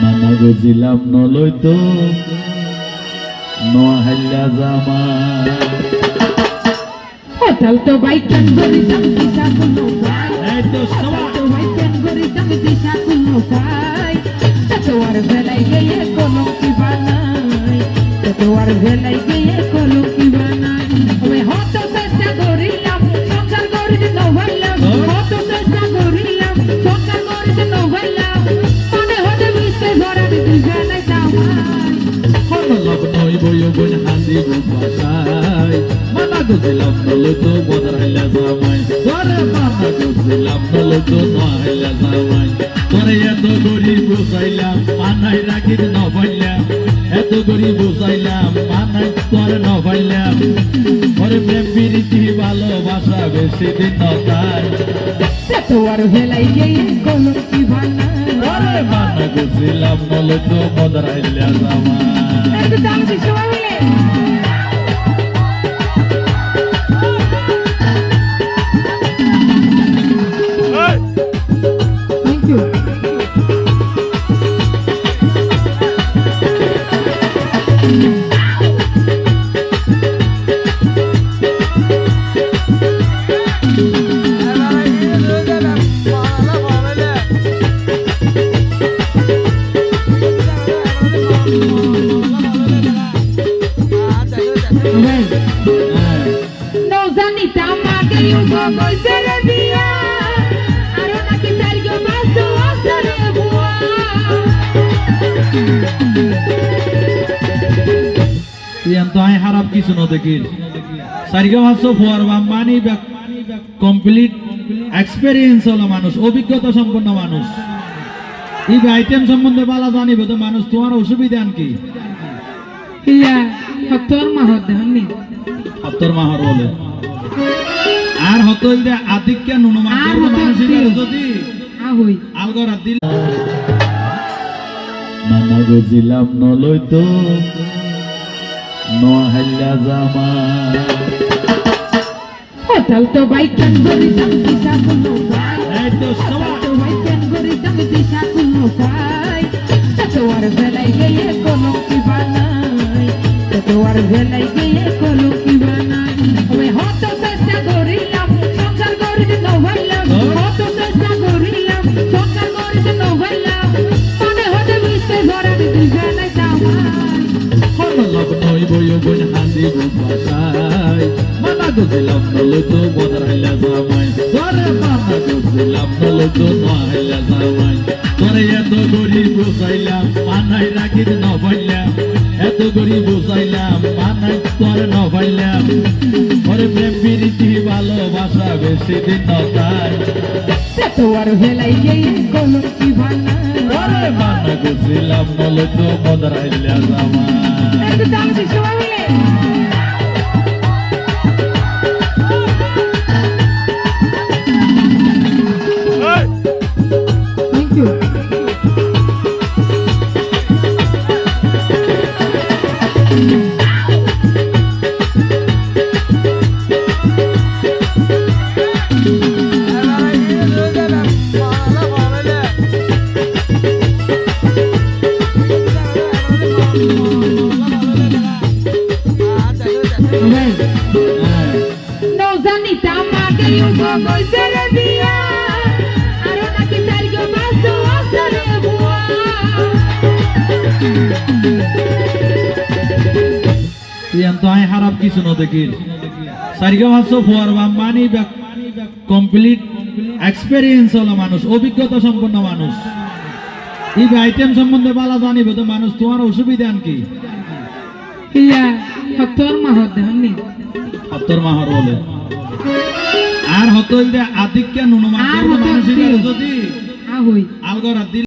নানা গজিলাম নলই তো। নোয়াহাল্লা জামা। হোটেল তো বাইকান গরি দাম দিশা কুলো এই তো সবাই তো বাইকান গরি দাম দিশা কোনো পাই আর ভেলাই গিয়ে কোনো কি বানাই ততোয়ার ভেলাই গিয়ে গজিলাম নলই তো বদরাইলা জামাই তোরে মানা গজিলাম নলই তো নোয়াহাল্লা জামাই তোরে এত গরিব বুঝাইলাম মানাই রাখিত নভাইলাম এত গরিব বুঝাইলাম মানাই তোরে নভাইলাম ওরে প্রেম প্রীতি ভালোবাসা বেশি দিন নতার তোর বেলাই গিয়ে কোনো কি বানাই ওরে মানা গজিলাম নলই তো বদরাইলা জামাই একটু দাম দিছো হারাপ কিছু ন দেখিল সারিগা ভাষ্য ফোয়ার বা মানি কমপ্লিট। এক্সপেরিয়েন্স হলো মানুষ, অভিজ্ঞতা সম্পন্ন মানুষ। এই আইটেম সম্বন্ধে বালা জানিব তো মানুষ তোমার অসুবিধা আন কি Iya Faktor mahod dami সত্তর মাহর বলে। আর হতো যে আদিক্যা নুনমান করব মানুষের যদি Ahoy আলগর দিল। নানা গজিলাম নলই তো নোয়াহাল্লা জামা to baikan gori dam bisa kuno এই তো সবাই To baikan gori dam bisa pai Toar belai geye kono ki banai Toar belai geye kono ki banai Oe hoto চেষ্টা করিলাম সংসার করিতে নভাইলাম হত চেষ্টা করিলাম সংসার করিতে নভাইলাম মনে হতে বিস্তে ধরার দুজনে জামাই কোন লগ্ন বই বই হান্দি বাসায় গজিলাম নলই তো বদরাইলা জামাই তোরে মানা গজিলাম নলই তো নোয়াহাল্লা জামাই তোরে এত গরিব বুঝাইলাম মানাই রাখিত নভাইলাম এত গরিব বুঝাইলাম মানাই তোরে নভাইলাম ওরে প্রেম প্রীতি দাম দিছো বলে Não, Zanita, apaguem um bom e ইয়ান তো হারাপ কিছু ন দেখিল সারিগা ভাষ্য ফোয়ার বা মানি কমপ্লিট এক্সপেরিয়েন্স হলো মানুষ অভিজ্ঞতা সম্পন্ন মানুষ। এই আইটেম সম্বন্ধে বালা জানিব তো মানুষ তোমার অসুবিধা কি মাহর বলে। আর হতো যে আদিক্যা নুনমান। যদি আলগর